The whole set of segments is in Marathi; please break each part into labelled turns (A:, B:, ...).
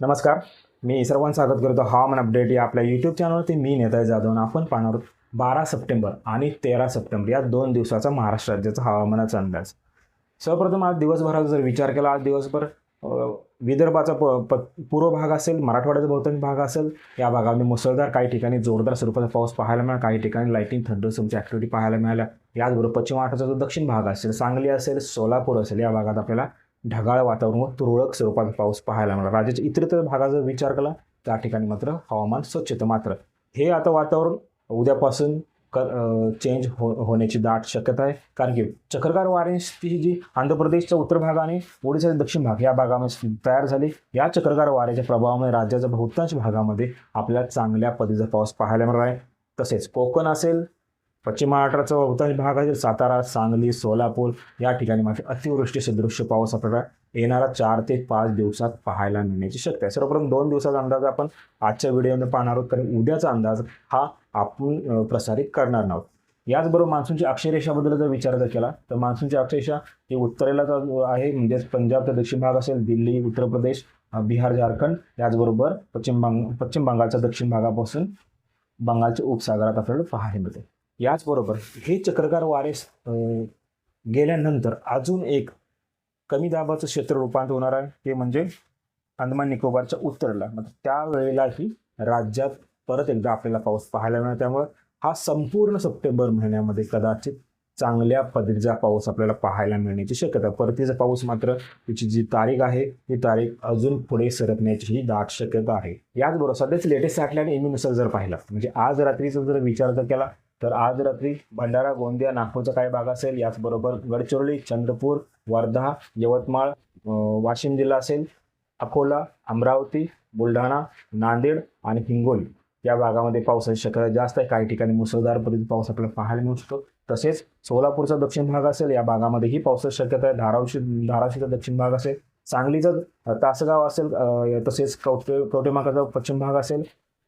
A: नमस्कार. मी सर्वांचं स्वागत करतो. हवामान अपडेट या आपल्या यूट्यूब चॅनलवरती मी नेता जाधव आपण पाहणार आहोत बारा सप्टेंबर आणि तेरा सप्टेंबर या दोन दिवसाचा महाराष्ट्र राज्याचा हवामानाचा अंदाज. सर्वप्रथम आज दिवसभराचा जर विचार केला आज दिवसभर विदर्भाचा प प पूर्व भाग असेल मराठवाड्याचा बहुतांश भाग असेल या भागामध्ये मुसळधार काही ठिकाणी जोरदार स्वरूपाचा पाऊस पाहायला मिळाला. काही ठिकाणी लाईटिंग थंडरसमची ॲक्टिव्हिटी पाहायला मिळाल्या. याचबरोबर पश्चिम महाराष्ट्राचा जो दक्षिण भाग असेल सांगली असेल सोलापूर असेल या भागात आपल्याला ढगाळ वातावरण व तुरळक स्वरूपात पाऊस पाहायला मिळाला. राज्याच्या इतरत्र भागाचा विचार केला त्या ठिकाणी मात्र हवामान स्वच्छता मात्र. हे आता वातावरण उद्यापासून क चेंज हो होण्याची दाट शक्यता आहे. कारण की चक्रकार वाऱ्यांची जी आंध्र प्रदेशचा उत्तर भाग आणि ओडिशाचा दक्षिण भाग या भागामध्ये तयार झाली. या चक्रकार वाऱ्याच्या प्रभावामुळे राज्याच्या बहुतांश भागामध्ये आपल्याला चांगल्या पद्धतीचा पाऊस पाहायला मिळाला आहे. तसेच कोकण असेल पश्चिम महाराष्ट्राचा बहुतांश भाग सातारा सांगली सोलापूर या ठिकाणी मात्र अतिवृष्टी सदृश्य पाऊस आपल्याला येणारा चार ते पाच दिवसात पाहायला मिळण्याची शक्यता आहे. सर्वप्रथम दोन दिवसाचा अंदाज आपण आजच्या व्हिडिओमध्ये पाहणार आहोत कारण उद्याचा अंदाज हा आपण प्रसारित करणार आहोत. याचबरोबर मान्सूनची अक्षरेषाबद्दल जर विचार जर केला तर मान्सूनची अक्षरेषा ही उत्तरेला तर आहे म्हणजेच पंजाबचा दक्षिण भाग असेल दिल्ली उत्तर प्रदेश बिहार झारखंड याचबरोबर पश्चिम बंग पश्चिम बंगालच्या दक्षिण भागापासून बंगालच्या उपसागरात आपल्याला पाहायला मिळते. याचबरोबर हे चक्रकार वारे गेल्यानंतर अजून एक कमी दाबाचं क्षेत्र रूपांतर होणार आहे. ते म्हणजे अंदमान निकोबारच्या उत्तरेला. मग त्यावेळेलाही राज्यात परत एकदा आपल्याला पाऊस पाहायला मिळणार त्यामुळे हा संपूर्ण सप्टेंबर महिन्यामध्ये कदाचित चांगल्या पद्धतीचा पाऊस आपल्याला पाहायला मिळण्याची शक्यता परतीचा पाऊस मात्र तिची जी तारीख आहे ती तारीख अजून पुढे सरकण्याची ही दाट शक्यता आहे. याचबरोबर सध्याच लेटेस्ट सॅटलाईट एमिनुसार जर पाहिला म्हणजे आज रात्रीचा जर विचार जर केला तर आज रात्री भंडारा गोंदिया नागपूरचा काही भाग असेल याचबरोबर गडचिरोली चंद्रपूर वर्धा यवतमाळ वाशिम जिल्हा असेल अकोला अमरावती बुलढाणा नांदेड आणि हिंगोली या भागामध्ये पावसाची शक्यता जास्त आहे. काही ठिकाणी मुसळधार पद्धतीत पाऊस आपल्याला पाहायला मिळू शकतो. तसेच सोलापूरचा दक्षिण भाग असेल या भागामध्येही पावसाची शक्यता आहे. धारावशी धाराशीचा दक्षिण भाग असेल सांगलीचा तासगाव असेल तसेच कवटे कवटेमाकाचा पश्चिम भाग असेल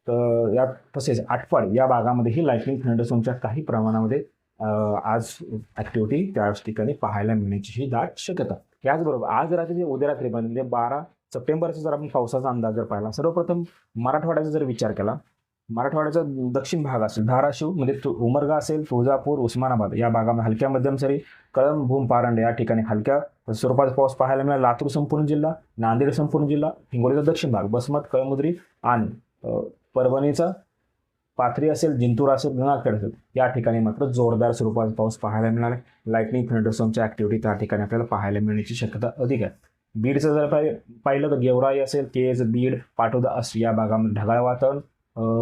A: तर या तसेच आठवड या भागामध्येही लाईटनिंग थंडरस्टोमच्या काही प्रमाणामध्ये आज ॲक्टिव्हिटी त्या ठिकाणी पाहायला मिळण्याची ही दाट शक्यता. याचबरोबर आज रात्री उद्या रात्री म्हणजे बारा सप्टेंबरचा जर आपण पावसाचा अंदाज जर पाहिला सर्वप्रथम मराठवाड्याचा जर विचार केला मराठवाड्याचा दक्षिण भाग असेल धाराशिव म्हणजे उमरगा असेल तुळजापूर उस्मानाबाद या भागामध्ये हलक्या मध्यम सरी कळंब भूम पारंड या ठिकाणी हलक्या स्वरूपाचा पाऊस पाहायला मिळाला. लातूर संपूर्ण जिल्हा नांदेड संपूर्ण जिल्हा हिंगोलीचा दक्षिण भाग बसमत कळमुद्री आणि परभणीचा पाथरी असेल जिंतूर असेल गंगाखेड असेल या ठिकाणी मात्र जोरदार स्वरूपात पाऊस पाहायला मिळणार आहे. लाईटनिंग थंडरस्टॉमच्या ॲक्टिव्हिटी त्या ठिकाणी आपल्याला पाहायला मिळण्याची शक्यता अधिक आहे. बीडचं जर पाहि पाहिलं तर गेवराई असेल केज बीड पाटोदा अस या भागामध्ये ढगाळ वातावरण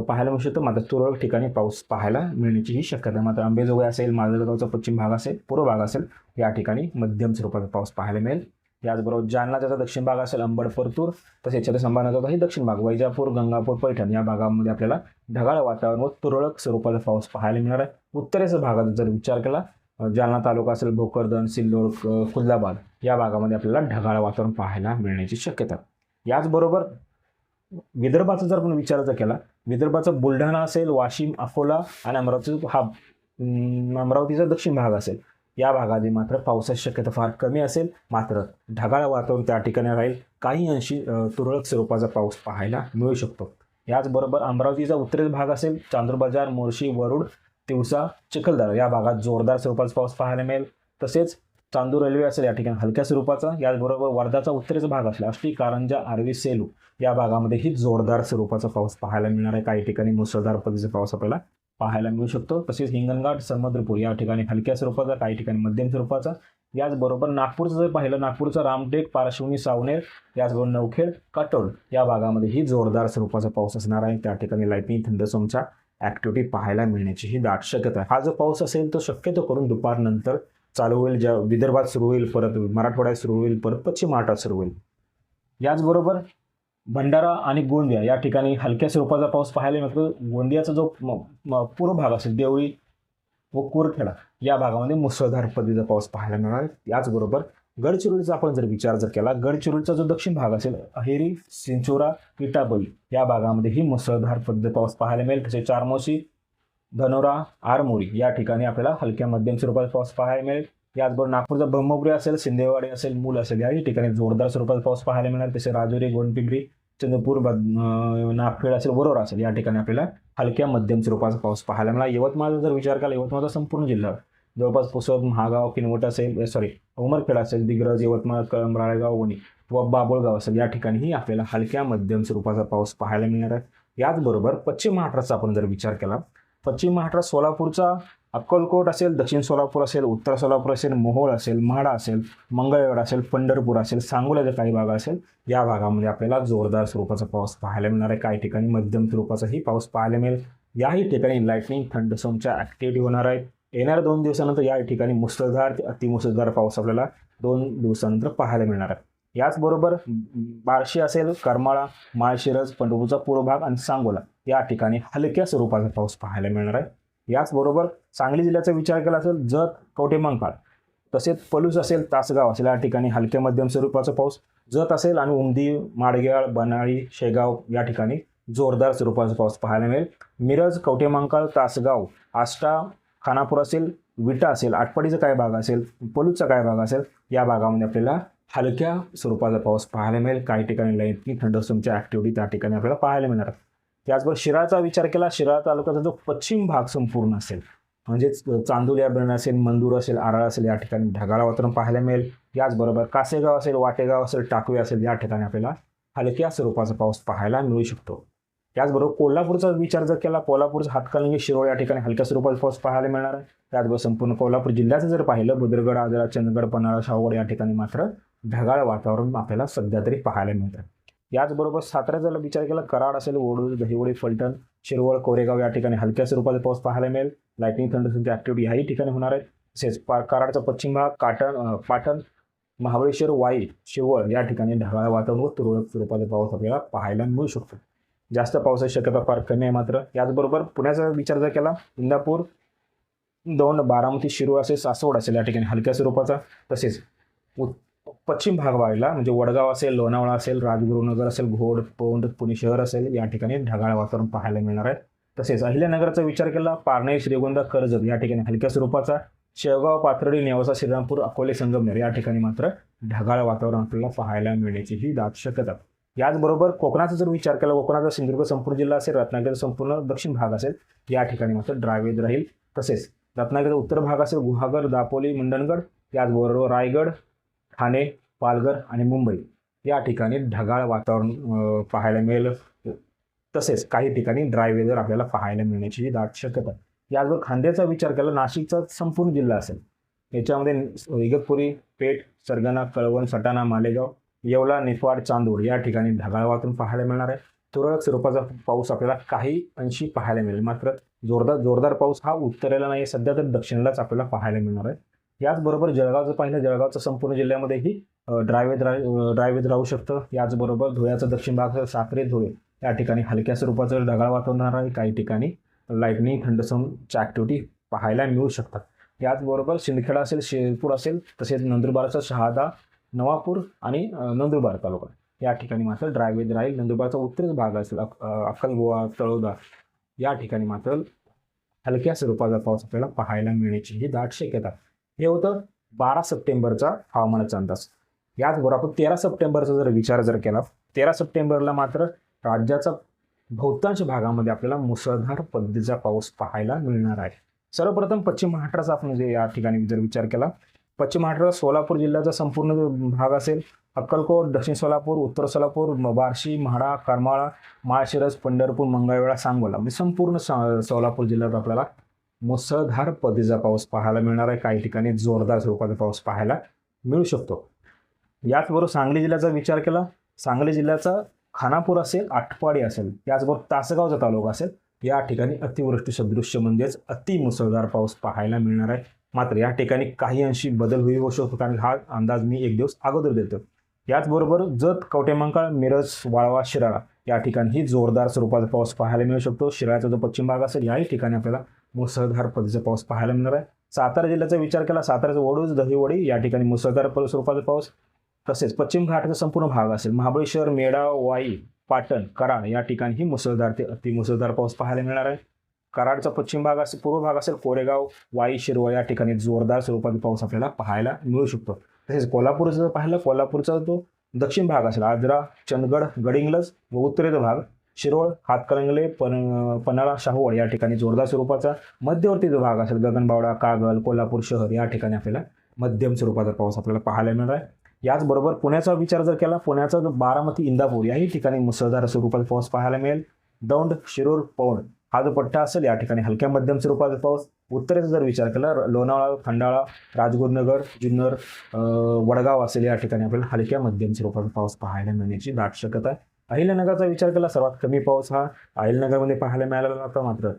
A: पाहायला मिळू शकतं. मात्र तुरळक ठिकाणी पाऊस पाहायला मिळण्याची ही शक्यता मात्र अंबेजोगाई असेल माजलगावचा पश्चिम भाग असेल पूर्व भाग असेल या ठिकाणी मध्यम स्वरूपाचा पाऊस पाहायला मिळेल. याचबरोबर जालना त्याचा दक्षिण भाग असेल अंबड परतूर तसेच छत्रसंभाजीनगरचा ही दक्षिण भाग. वैजापूर गंगापूर पैठण या भागामध्ये आपल्याला ढगाळ वातावरण व तुरळक स्वरूपाचा पाऊस पाहायला मिळणार आहे. उत्तरेच्या भागात जर विचार केला जालना तालुका असेल भोकरदन सिल्लोड क- या भागामध्ये आपल्याला ढगाळ वातावरण पाहायला मिळण्याची शक्यता. याचबरोबर विदर्भाचा जर आपण विचार जर केला विदर्भाचा बुलढाणा असेल वाशिम अकोला आणि अमरावती हा अमरावतीचा दक्षिण भाग असेल या भागामध्ये मात्र पावसाची शक्यता फार कमी असेल. मात्र ढगाळ वातावरण त्या ठिकाणी राहील. काही अंशी तुरळक स्वरूपाचा पाऊस पाहायला मिळू शकतो. याचबरोबर अमरावतीचा उत्तरेचा भाग असेल. चांदूर बाजार मोर्शी वरुड तिवसा चिखलदरा या भागात जोरदार स्वरूपाचा पाऊस पाहायला मिळेल. तसेच चांदूर रेल्वे असेल या ठिकाणी हलक्या स्वरूपाचा. याचबरोबर वर्धाचा उत्तरेचा भाग असला अष्टी कारंजा आर्वी सेलू या भागामध्येही जोरदार स्वरूपाचा पाऊस पाहायला मिळणार आहे. काही ठिकाणी मुसळधार पद्धतीचा पाऊस आपल्याला पाहायला मिळू शकतो. तसेच हिंगणघाट समुद्रपूर या ठिकाणी हलक्या स्वरूपाचा काही ठिकाणी मध्यम स्वरूपाचा. याचबरोबर नागपूरचं जर पाहिलं नागपूरचं रामटेक पारशिवनी सावनेर याचबरोबर नवखेड काटोल या भागामध्येही जोरदार स्वरूपाचा पाऊस असणार आहे. त्या ठिकाणी लाईटनिंग थंडरस्टॉमच्या ॲक्टिव्हिटी पाहायला मिळण्याची ही दाट शक्यता आहे. हा जो पाऊस असेल तो शक्यतो करून दुपारनंतर चालू होईल ज्या विदर्भात सुरू होईल परत मराठवाड्यात सुरू होईल परत पश्चिम महाराष्ट्रात सुरू होईल. याचबरोबर भंडारा आणि गोंदिया या ठिकाणी हलक्या स्वरूपाचा पाऊस पाहायला मिळतो. गोंदियाचा जो म- म- पूर्व भाग असेल देवळी व कुरखेडा या भागामध्ये मुसळधार पद्धतीचा पाऊस पाहायला मिळणार याचबरोबर गडचिरोलीचा आपण जर विचार जर केला गडचिरोलीचा जो दक्षिण भाग असेल अहेरी सिंचोरा इटाबळी या भागामध्येही मुसळधार पद्धती पाऊस पाहायला मिळेल. तसे चारमोशी धनोरा आरमोरी या ठिकाणी आपल्याला हलक्या मध्यम स्वरूपाचा पाऊस पाहायला मिळेल. याचबरोबर नागपूरचा ब्रह्मपुरी असेल सिंदेवाडी असेल मूल असेल याही ठिकाणी जोरदार स्वरूपाचा पाऊस पाहायला मिळणार. तसे राजुरी गोंडपिंपरी चंद्रपूर बद नागखेड असेल वरोरा असेल या ठिकाणी आपल्याला हलक्या मध्यम स्वरूपाचा पाऊस पाहायला मिळाला यवतमाळचा जर विचार केला यवतमाळचा संपूर्ण जिल्हा जवळपास पुसद महागाव किनवट असेल सॉरी उमरखेड असेल दिग्रज यवतमाळ कळम राळेगाव वणी व बाबुळगाव असेल या ठिकाणीही आपल्याला हलक्या मध्यम स्वरूपाचा पाऊस पाहायला मिळणार आहे. याचबरोबर पश्चिम महाराष्ट्राचा आपण जर विचार केला पश्चिम महाराष्ट्रात सोलापूरचा अक्कलकोट असेल दक्षिण सोलापूर असेल उत्तर सोलापूर असेल मोहोळ असेल म्हाडा असेल मंगळवेढा असेल पंढरपूर असेल सांगोल्याचा काही भाग असेल या भागामध्ये आपल्याला जोरदार स्वरूपाचा पाऊस पाहायला मिळणार आहे. काही ठिकाणी मध्यम स्वरूपाचाही पाऊस पाहायला मिळेल. याही ठिकाणी लाईटनिंग थंडसमच्या ॲक्टिव्हिटी होणार आहेत येणाऱ्या दोन दिवसानंतर या ठिकाणी मुसळधार ते अतिमुसळधार पाऊस आपल्याला दोन दिवसानंतर पाहायला मिळणार आहे. याचबरोबर बार्शी असेल करमाळा माळशिरस पंढरपूरचा पूर्व भाग आणि सांगोला या ठिकाणी हलक्या स्वरूपाचा पाऊस पाहायला मिळणार आहे. याचबरोबर सांगली जिल्ह्याचा विचार केला असेल जत कवठेमंकाळ तसेच पलूस असेल तासगाव असेल या ठिकाणी हलक्या मध्यम स्वरूपाचा पाऊस. जत असेल आणि उमदी माडग्याळ बनाळी शेगाव या ठिकाणी जोरदार स्वरूपाचा पाऊस पाहायला मिळेल. मिरज कवठेमंकाळ तासगाव आष्टा खानापूर असेल विटा असेल आटपाडीचा काय भाग असेल पलूसचा काय भाग असेल या भागामध्ये आपल्याला हलक्या स्वरूपाचा पाऊस पाहायला मिळेल. काही ठिकाणी लाईटनी थंडसमच्या ॲक्टिव्हिटी त्या ठिकाणी आपल्याला पाहायला मिळणार. त्याचबरोबर शिराळचा विचार केला शिराळा तालुक्याचा जो पश्चिम भाग संपूर्ण असेल म्हणजेच चांदोली या धरण असेल मंदूर असेल आराळ असेल या ठिकाणी ढगाळ वातावरण पाहायला मिळेल. याचबरोबर कासेगाव असेल वाटेगाव असेल टाकवे असेल या ठिकाणी आपल्याला हलक्या स्वरूपाचा पाऊस पाहायला मिळू शकतो. त्याचबरोबर कोल्हापूरचा विचार जर केला कोल्हापूरचा हातकणंगी शिरोळ या ठिकाणी हलक्या स्वरूपाचा पाऊस पाहायला मिळणार आहे. त्याचबरोबर संपूर्ण कोल्हापूर जिल्ह्याचं जर पाहिलं बुद्रगड आजरा चंदगड पन्हाळा शावगड या ठिकाणी मात्र ढगाळ वातावरण आपल्याला सध्या तरी पाहायला मिळतं. याचबरोबर सातारा जर विचार केला कराड असेल ओडूर दहिवडी फलटण शिरवळ कोरेगाव या ठिकाणी हलक्या स्वरूपाचा पाऊस पाहायला मिळेल. लाईटिंग थंडसमची ॲक्टिव्हिटी याही ठिकाणी होणार आहे तसेच पा कराडचा पश्चिम भाग काटण पाटण महाबळेश्वर वाई शिवळ या ठिकाणी ढगाळ वातावरण व तुरळक स्वरूपाचा पाऊस आपल्याला पाहायला मिळू शकतो. जास्त पावसाची शक्यता फार कमी आहे मात्र. याचबरोबर पुण्याचा विचार जर केला इंदापूर दौंड बारामती शिरूर असेल सासवड असेल या ठिकाणी हलक्या स्वरूपाचा. तसेच पश्चिम भाग वाढला म्हणजे वडगाव असेल लोणावळा असेल राजगुरुनगर असेल घोड पौंड पुणे शहर असेल या ठिकाणी ढगाळ वातावरण पाहायला मिळणार आहे. तसेच अहिल्यानगरचा विचार केला पारनेर श्रीगोंदा कर्जत या ठिकाणी हलक्या स्वरूपाचा शेवगाव पाथर्डी नेवासा श्रीरामपूर अकोले संगमनेर या ठिकाणी मात्र ढगाळ वातावरण आपल्याला पाहायला मिळण्याची ही दाट शक्यता. याचबरोबर कोकणाचा जर विचार केला कोकणाचा सिंधुदुर्ग संपूर्ण जिल्हा असेल रत्नागिरी संपूर्ण दक्षिण भाग असेल या ठिकाणी मात्र ड्रायवेज राहील. तसेच रत्नागिरीचा उत्तर भाग असेल गुहागर दापोली मंडणगड याचबरोबर रायगड ठाणे पालघर आणि मुंबई या ठिकाणी ढगाळ वातावरण पाहायला मिळेल. तसेच काही ठिकाणी ड्राय वेदर आपल्याला पाहायला मिळण्याची ही दाट शक्यता याचबरोबर खांद्याचा विचार केला नाशिकचा संपूर्ण जिल्हा असेल. याच्यामध्ये इगतपुरी पेठ सरगणा कळवण सटाणा मालेगाव येवला निफाड चांदूर या ठिकाणी ढगाळ वातावरण पाहायला मिळणार आहे. तुरळक स्वरूपाचा पाऊस आपल्याला काही अंशी पाहायला मिळेल. मात्र जोरदार जोरदार पाऊस हा उत्तरेला नाही सध्या तर दक्षिणेलाच आपल्याला पाहायला मिळणार आहे. याचबरोबर जळगावचं पाहिलं जळगावचं संपूर्ण जिल्ह्यामध्येही ड्रायवेज ड्रायवेद राहू शकतं. याचबरोबर धुळ्याचा दक्षिण भाग साखरे धुळे या ठिकाणी हलक्या स्वरूपाचं ढगाळ वातावरण राहणार आहे. काही ठिकाणी लाईटनिंग थंडसमच्या ॲक्टिव्हिटी पाहायला मिळू शकतात. याचबरोबर शिंदखेडा असेल शेरपूर असेल तसेच नंदुरबारचा शहादा नवापूर आणि नंदुरबार तालुका. या ठिकाणी मात्र ड्रायवेज राहील नंदुरबारचा उत्तरेच भाग असेल अक- अक्कलगोवा तळोदा या ठिकाणी मात्र हलक्या स्वरूपाचा पाऊस आपल्याला पाहायला मिळण्याची ही दाट शक्यता. हे होतं बारा सप्टेंबरचा हवामानाचा अंदाज. याचबरोबर आपण तेरा सप्टेंबरचा जर विचार जर केला तेरा सप्टेंबरला मात्र राज्याचा बहुतांश भागामध्ये आपल्याला मुसळधार पद्धतीचा पाऊस पाहायला मिळणार आहे. सर्वप्रथम पश्चिम महाराष्ट्राचा आपण जे या ठिकाणी जर विचार केला पश्चिम महाराष्ट्र सोलापूर जिल्ह्याचा संपूर्ण भाग असेल अक्कलकोट दक्षिण सोलापूर उत्तर सोलापूर बार्शी म्हाडा करमाळा माळशिरस पंढरपूर मंगळवेळा सांगोला म्हणजे संपूर्ण सोलापूर जिल्ह्यात आपल्याला मुसळधार पद्धतीचा पाऊस पाहायला मिळणार आहे. काही ठिकाणी जोरदार स्वरूपाचा पाऊस पाहायला मिळू शकतो. याचबरोबर सांगली जिल्ह्याचा विचार केला सांगली जिल्ह्याचा खानापूर असेल आटपाडी असेल त्याचबरोबर तासगावचा तालुका असेल या ठिकाणी अतिवृष्टी सदृश्य म्हणजेच अति मुसळधार पाऊस पाहायला मिळणार आहे. मात्र या ठिकाणी काही अंशी बदल होऊ शकतो कारण हा अंदाज मी एक दिवस अगोदर देतो याचबरोबर जत कवटेमंकाळ मिरज वाळवा शिराळा या ठिकाणी जोरदार स्वरूपाचा पाऊस पाहायला मिळू शकतो. शिराळ्याचा जो पश्चिम भाग असेल याही ठिकाणी आपल्याला मुसळधार पद्धतीचा पाऊस पाहायला मिळणार आहे. सातारा जिल्ह्याचा विचार केला साताऱ्याचा वडूज दहिवडी या ठिकाणी मुसळधार स्वरूपाचा पाऊस तसेच पश्चिम घाटाचा संपूर्ण भाग असेल महाबळेश्वर मेढा वाई पाटण कराड या ठिकाणीही मुसळधार ते अतिमुसळधार पाऊस पाहायला मिळणार आहे. कराडचा पश्चिम भाग असेल पूर्व भाग असेल कोरेगाव वाई शिरवळ या ठिकाणी जोरदार स्वरूपात पाऊस आपल्याला पाहायला मिळू शकतो. तसेच कोल्हापूरचं जर पाहिलं कोल्हापूरचा जो दक्षिण भाग असेल आजरा चंदगड गडिंग्लज व उत्तरेचा भाग शिरोळ हातकणंगले पन पन्हाळा शाहूवाड या ठिकाणी जोरदार स्वरूपाचा मध्यवर्ती जो भाग असेल गगनबावडा कागल कोल्हापूर शहर या ठिकाणी आपल्याला मध्यम स्वरूपाचा पाऊस आपल्याला पाहायला मिळणार आहे. याचबरोबर पुण्याचा विचार जर केला पुण्याचा बारामती इंदापूर याही ठिकाणी मुसळधार स्वरूपाचा पाऊस पाहायला मिळेल. दौंड शिरूर पौंड हा जो पट्टा असेल या ठिकाणी हलक्या मध्यम स्वरूपाचा पाऊस. उत्तरेचा जर विचार केला लोणावळा खंडाळा राजगुरुनगर जुन्नर वडगाव असेल या ठिकाणी आपल्याला हलक्या मध्यम स्वरूपाचा पाऊस पाहायला मिळण्याची दाट शक्यता आहे. अहिल्यानगरचा विचार केला सर्वात कमी पाऊस हा अहिल्यानगरमध्ये पाहायला मिळाला होता मात्र.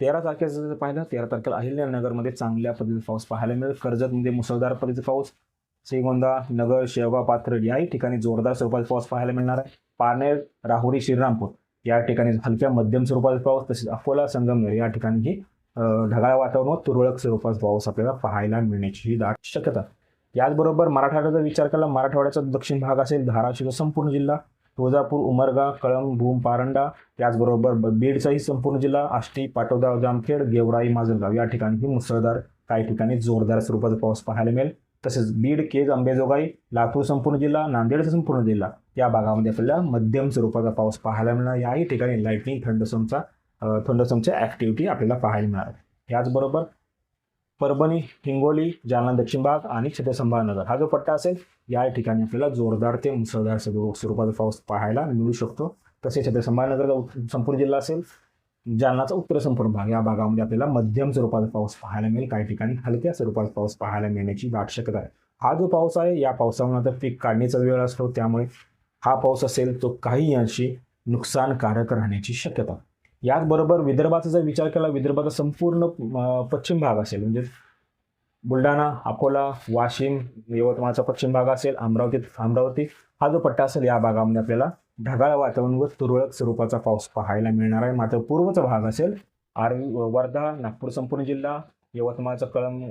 A: तेरा तारखेचं जर पाहिलं तेरा तारखेला अहिल्यानगरमध्ये चांगल्या पद्धतीचा पाऊस पाहायला मिळेल. कर्जतमध्ये मुसळधार पद्धतीचा पाऊस. श्रीगोंदा नगर शेवगाव पाथर्ड याही ठिकाणी जोरदार स्वरूपाचा पाऊस पाहायला मिळणार आहे. पारनेर राहुरी श्रीरामपूर या ठिकाणी हलक्या मध्यम स्वरूपाचा पाऊस तसेच अकोला संगमनेर या ठिकाणी ढगाळ वातावरण व तुरळक स्वरूपाचा पाऊस आपल्याला पाहायला मिळण्याची ही दाट शक्यता. याचबरोबर मराठवाड्याचा विचार केला मराठवाड्याचा दक्षिण भाग असेल धाराशिव संपूर्ण जिल्हा तुळजापूर उमरगा कळंब भूम पारंडा त्याचबरोबर ब- बीडचाही संपूर्ण जिल्हा आष्टी पाटोदा जामखेड गेवराई माजलगाव या ठिकाणी मुसळधार काही ठिकाणी जोरदार स्वरूपाचा पाऊस पाहायला मिळेल. तसेच बीड केज अंबेजोगाई लातूर संपूर्ण जिल्हा नांदेडचा संपूर्ण जिल्हा या भागामध्ये आपल्याला मध्यम स्वरूपाचा पाऊस पाहायला मिळणार. याही ठिकाणी लाईटनिंग थंडसमचा थंडसमच्या ॲक्टिव्हिटी आपल्याला पाहायला मिळणार. याचबरोबर परभणी हिंगोली जालना दक्षिण भाग आणि छत्रसंभाजीनगर हा जो पट्टा असेल या ठिकाणी आपल्याला जोरदार ते मुसळधार स्वरूपाचा पाऊस पाहायला मिळू शकतो. तसेच छत्रसंभाजीनगरचा उत- संपूर्ण जिल्हा असेल जालनाचा उत्तर संपूर्ण भाग या भागामध्ये आपल्याला मध्यम स्वरूपाचा पाऊस पाहायला मिळेल. काही ठिकाणी हलक्या स्वरूपाचा पाऊस पाहायला मिळण्याची दाट शक्यता आहे. हा जो पाऊस आहे या पावसामुळे आता पीक काढणीचा वेळ असतो. त्यामुळे हा पाऊस असेल तो काही अंशी नुकसानकारक राहण्याची शक्यता. याचबरोबर विदर्भाचा जर विचार केला विदर्भाचा संपूर्ण पश्चिम भाग असेल म्हणजे बुलढाणा अकोला वाशिम यवतमाळचा पश्चिम भाग असेल अमरावती अमरावती हा जो पट्टा असेल या भागामध्ये आपल्याला ढगाळ वातावरण व तुरळक स्वरूपाचा पाऊस पाहायला मिळणार आहे. मात्र पूर्वचा भाग असेल आर्वी वर्धा नागपूर संपूर्ण जिल्हा यवतमाळचा कळम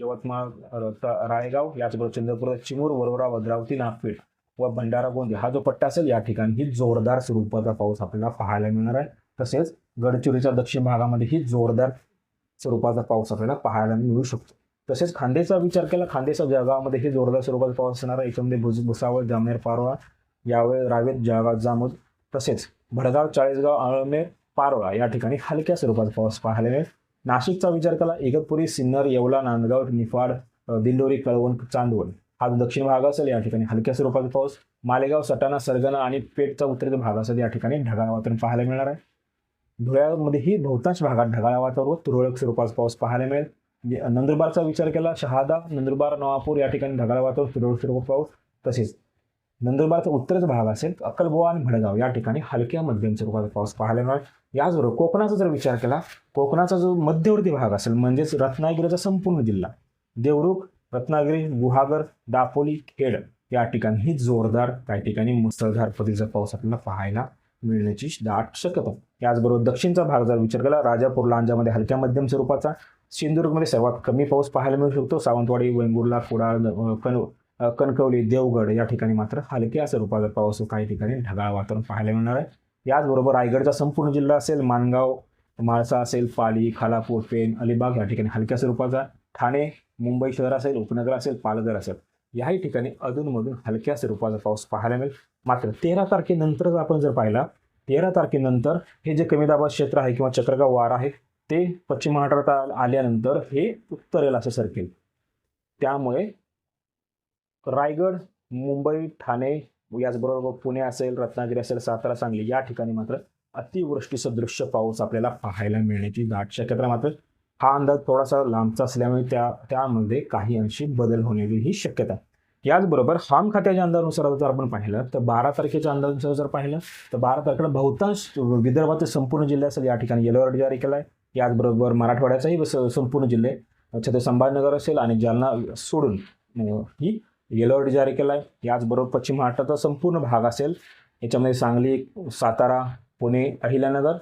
A: यवतमाळ राळेगाव रायगाव याचबरोबर चंद्रपूर चिमूर वरोरा भद्रावती नागपीठ व भंडारा गोंदिया हा जो पट्टा असेल या ठिकाणी जोरदार स्वरूपाचा पाऊस आपल्याला पाहायला मिळणार आहे. तसेच गडचिरोलीच्या दक्षिण भागामध्येही जोरदार स्वरूपाचा पाऊस आपल्याला पाहायला मिळू शकतो. तसेच खांदेचा विचार केला खांदेच्या जळगावमध्येही जोरदार स्वरूपाचा पाऊस असणार आहे. याच्यामध्ये भुज भुसावळ जामनेर पारोळा यावेळी रावेत जळगाव जामोद तसेच भडगाव चाळीसगाव आळमेर पारोळा या ठिकाणी हलक्या स्वरूपात पाऊस पाहायला मिळेल नाशिकचा विचार केला इगतपुरी सिन्नर येवला नांदगाव निफाड दिंडोरी कळवण चांदवण हा दक्षिण भाग असेल या ठिकाणी हलक्या स्वरूपाचा पाऊस. मालेगाव सटाणा सरगणा आणि पेठचा उत्तरेचा भाग असेल या ठिकाणी ढगाळ वातावरण पाहायला मिळणार आहे. धुळ्यामध्येही बहुतांश भागात ढगाळ वातावरण व तुरळक स्वरूपाचा पाऊस पाहायला मिळेल. म्हणजे नंदुरबारचा विचार केला शहादा नंदुरबार नवापूर या ठिकाणी ढगाळ वातावरण तुरळक स्वरूपात पाऊस तसेच नंदुरबारचा उत्तरच भाग असेल अक्कलबोवा आणि भडगाव या ठिकाणी हलक्या मध्यम स्वरूपाचा पाऊस पाहायला मिळेल. याचबरोबर कोकणाचा जर विचार केला कोकणाचा जो मध्यवर्ती भाग असेल म्हणजेच रत्नागिरीचा संपूर्ण जिल्हा देवरुख रत्नागिरी गुहागर दापोली खेड या ठिकाणी ही जोरदार काही ठिकाणी मुसळधार पद्धतीचा पाऊस आपल्याला पाहायला मिळण्याची दाट शक्यता. याचबरोबर दक्षिणचा भाग जर विचार केला राजापूर लांजामध्ये हलक्या मध्यम स्वरूपाचा सिंधुदुर्गमध्ये सर्वात कमी पाऊस पाहायला मिळू शकतो. सावंतवाडी वेंगुर्ला कुडाळ अ, कन कणकवली देवगड या ठिकाणी मात्र हलक्या स्वरूपाचा पाऊस काही ठिकाणी ढगाळ वातावरण पाहायला मिळणार आहे. याचबरोबर रायगडचा संपूर्ण जिल्हा असेल माणगाव माळसा असेल पाली खालापूर पेन अलिबाग या ठिकाणी हलक्या स्वरूपाचा ठाणे मुंबई शहर असेल उपनगर असेल पालघर असेल याही ठिकाणी अधूनमधून हलक्या स्वरूपाचा पाऊस पाहायला मिळेल. मात्र तेरा तारखेनंतर आपण जर पाहिला तेरा तारखेनंतर हे जे कमी दाबाचं क्षेत्र आहे किंवा चक्रगाव वार आहे ते पश्चिम महाराष्ट्रात आल्यानंतर हे उत्तरेला असं सरकेल. त्यामुळे रायगड मुंबई ठाणे याचबरोबर पुणे असेल रत्नागिरी असेल सातारा सांगली या ठिकाणी मात्र अतिवृष्टी सदृश्य पाऊस आपल्याला पाहायला मिळण्याची दाट शक्यता मात्र हा अंदाज थोडासा लांबचा असल्यामुळे त्या त्यामध्ये काही अंशी बदल होण्याची ही शक्यता याचबरोबर हवामान खात्याच्या अंदाजानुसार जर आपण पाहिलं तर बारा तारखेच्या अंदाजानुसार जर पाहिलं तर बारा तारखेला बहुतांश विदर्भाचे संपूर्ण जिल्हे असेल या ठिकाणी येलो अलर्ट जारी केला आहे याचबरोबर मराठवाड्याचाही संपूर्ण जिल्हे छत्र संभाजीनगर असेल आणि जालना सोडून ही येलो अलर्ट जारी केला आहे याचबरोबर पश्चिम महाराष्ट्राचा संपूर्ण भाग असेल. याच्यामध्ये सांगली सातारा पुणे अहिल्यानगर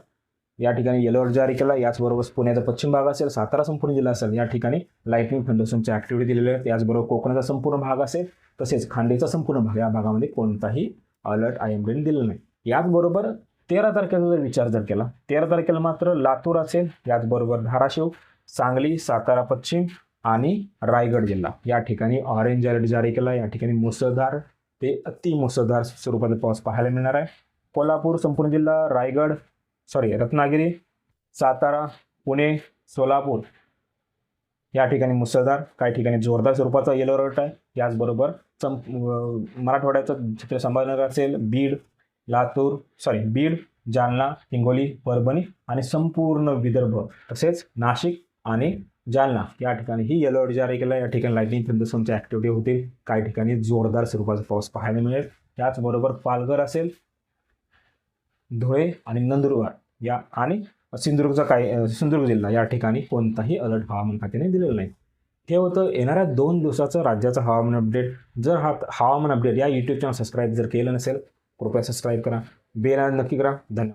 A: या ठिकाणी येलो अलर्ट जारी केला याचबरोबर पुण्याचा पश्चिम भाग असेल सातारा संपूर्ण जिल्हा असेल या ठिकाणी लाईटनिंग थंडरस्टॉर्मची ॲक्टिव्हिटी दिलेल्या आहेत. याचबरोबर कोकणाचा संपूर्ण भाग असेल तसेच खांडेचा संपूर्ण भाग या भागामध्ये कोणताही अलर्ट आय एम दिलेला नाही. याचबरोबर तेरा तारखेचा जर विचार जर केला तेरा तारखेला मात्र लातूर असेल याचबरोबर धाराशिव सांगली सातारा पश्चिम आणि रायगड जिल्हा. या ठिकाणी ऑरेंज अलर्ट जारी केला या ठिकाणी मुसळधार ते अति मुसळधार स्वरूपाचा पाऊस पाहायला मिळणार आहे. कोल्हापूर संपूर्ण जिल्हा रायगड सॉरी रत्नागिरी सातारा पुणे सोलापूर या ठिकाणी मुसळधार काही ठिकाणी जोरदार स्वरूपाचा येलो अलर्ट आहे. याचबरोबर सं मराठवाड्याचं जिथे संभाजीनगर असेल बीड लातूर सॉरी बीड जालना हिंगोली परभणी आणि संपूर्ण विदर्भ तसेच नाशिक आणि जालना या ठिकाणी ही येलो अलर्ट जारी केला या ठिकाणी लाईटनिंग थंडरस्टॉर्मच्या ॲक्टिव्हिटी होतील. काही ठिकाणी जोरदार स्वरूपाचा पाऊस पाहायला मिळेल. त्याचबरोबर पालघर असेल धुळे आणि नंदुरबार या आणि सिंधुदुर्गचा काही सिंधुदुर्ग जिल्हा या ठिकाणी कोणताही अलर्ट हवामान खात्याने दिलेलं नाही. हे होतं येणाऱ्या दोन दिवसाचं राज्याचं हवामान अपडेट जर हा हवामान अपडेट या यूट्यूब चॅनल सबस्क्राईब जर केलं नसेल कृपया सबस्क्राईब करा. बेल नक्की करा. धन्यवाद.